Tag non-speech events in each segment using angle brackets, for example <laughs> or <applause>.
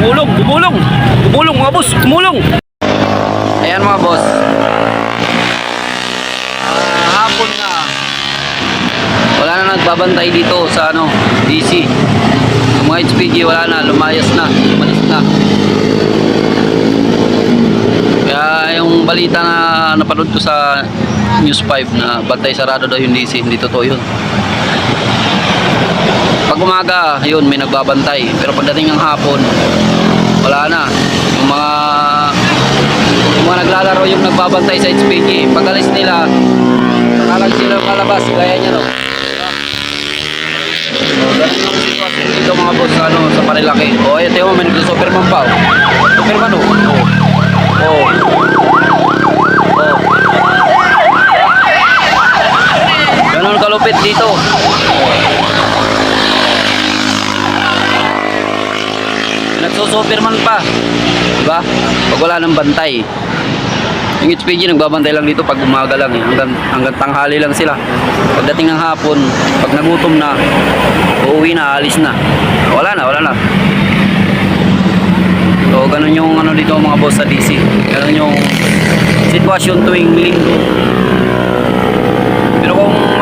Gumulong, gumulong. Gumulong mga boss, gumulong. Ayan mga boss. Ah, hapon na. Wala na nagbabantay dito sa ano, DC. Yung mga HPG wala na, lumayas na, umalis na. Kaya yung balita na napanood ko sa News 5 na bantay sarado daw yung DC, hindi totoo yun. Pag umaga, yun, may nagbabantay. Pero pagdating ng hapon, wala na. Yung mga yung mga naglalaro yung nagbabantay sa HPG. Pag alis nila, nakalag sila kalabas, gaya niya no. So, ganun yung sitwasyon dito mga boss ano, sa Marilaki. O, ayun, tayo mo, may nagsusuperman pa. Oh. Superman, oh. Oh. Oh. Oh. Ganun kalupit dito. Nagsusuperman pa. Diba? Pag wala nang bantay. Yung HPG nagbabantay lang dito pag umaga lang eh. Hanggang, hanggang tanghali lang sila. Pagdating ng hapon, pag nagutom na, uuwi na, alis na. Wala na, wala na. So, ganun yung ano dito mga boss sa DC. Ganun yung sitwasyon tuwing linggo.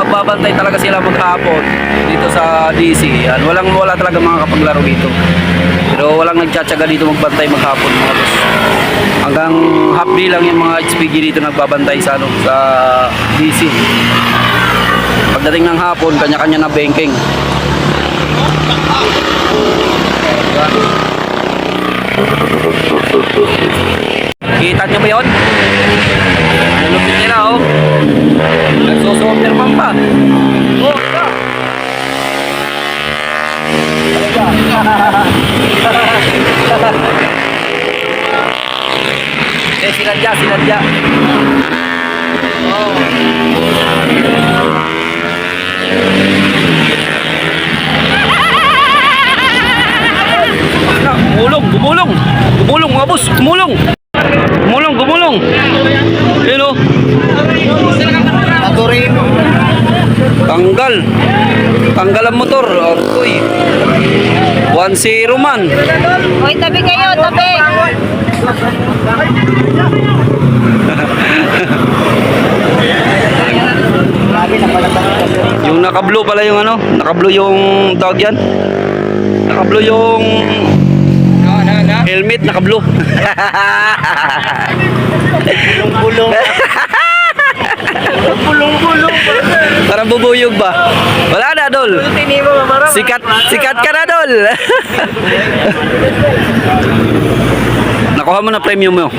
Magbabantay talaga sila maghapon dito sa DC, yan, walang wala talaga mga kapaglaro dito. Pero walang nagtsatsaga dito magbantay maghapon mga boss. Hanggang half day lang yung mga HPG dito nagbabantay sa ano sa DC. Pagdating ng hapon, kanya-kanya na banking. Kita niyo ba yun? Eh, sinadya, sinadya. Oh. Gumulong, gumulong. Gumulong mga boss, gumulong. Gumulong, gumulong. Yun oh. Naturin. Tanggal. Tanggal ang motor. Artoy. 1-0 man. Hoy, tabi kayo, tabi. <laughs> Yung naka-blue pala yung ano, naka-blue yung tawag yan. Naka-blue yung helmet, naka-blue. <laughs> Bulong-bulong. Bulong-bulong. Parang bubuyog ba? Wala na, Dol. Sikat, sikat ka na, Dol. <laughs> Nakuha mo na premium mo. <laughs>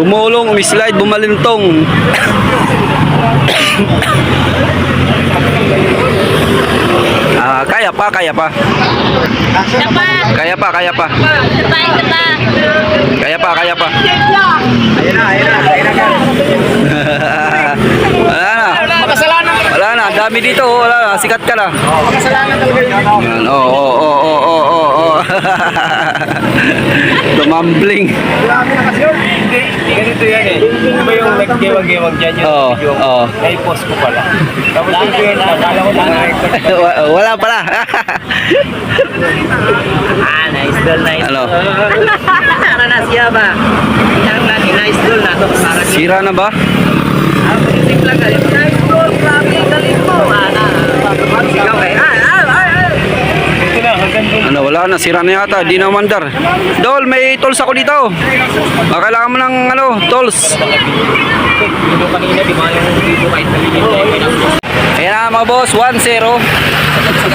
Bumulong, umislide, bumalintong. <coughs> Ah, kaya pa, kaya pa. Tapa. Kaya pa, kaya pa. Tapa, tapa. Kaya pa, kaya pa. Ayun na, ayun na. Ayun na. Wala na. Makasalanan ka. Wala na, dami dito. oh. Wala na, sikat ka na. Makasalanan talaga yun. Yan, <laughs> Oo, oo, oo, oo, oo, oo. Tumambling. Grabe na kasi yun. Hindi, ganito yan eh. Ano ba yung nag-gewag-gewag dyan yung Oo, video? oo. Na-post ko pala. Tapos yung yun, nakala ko lang Wa- Wala pala. <laughs> Ah, nice doll, nice Ano? Para na siya ba? Yan na, nice doll na to. Para Sira na ba? Isip lang galing. Nice doll, grabe, Ano, wala na. Sira na yata. Di na mandar. Dol, may tools ako dito. Ah, kailangan mo ng ano, pinag- Ayan na mga boss, 1-0.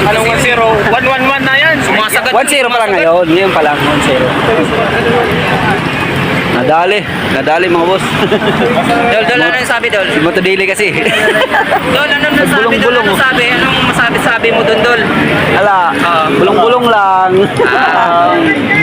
Anong 1-0? 1-1-1 na yan. Sumasagat. 1-0 pa lang ngayon. Ngayon pa lang, 1-0. Nadali. Nadali mga boss. <laughs> Dol, dol, ano yung sabi, dol? Si Matadili kasi. <laughs> Dol, ano yung sabi, dol? Ano sabi? Anong masabi-sabi mo dun, dol? Ala, bulong-bulong lang. Ah. <laughs>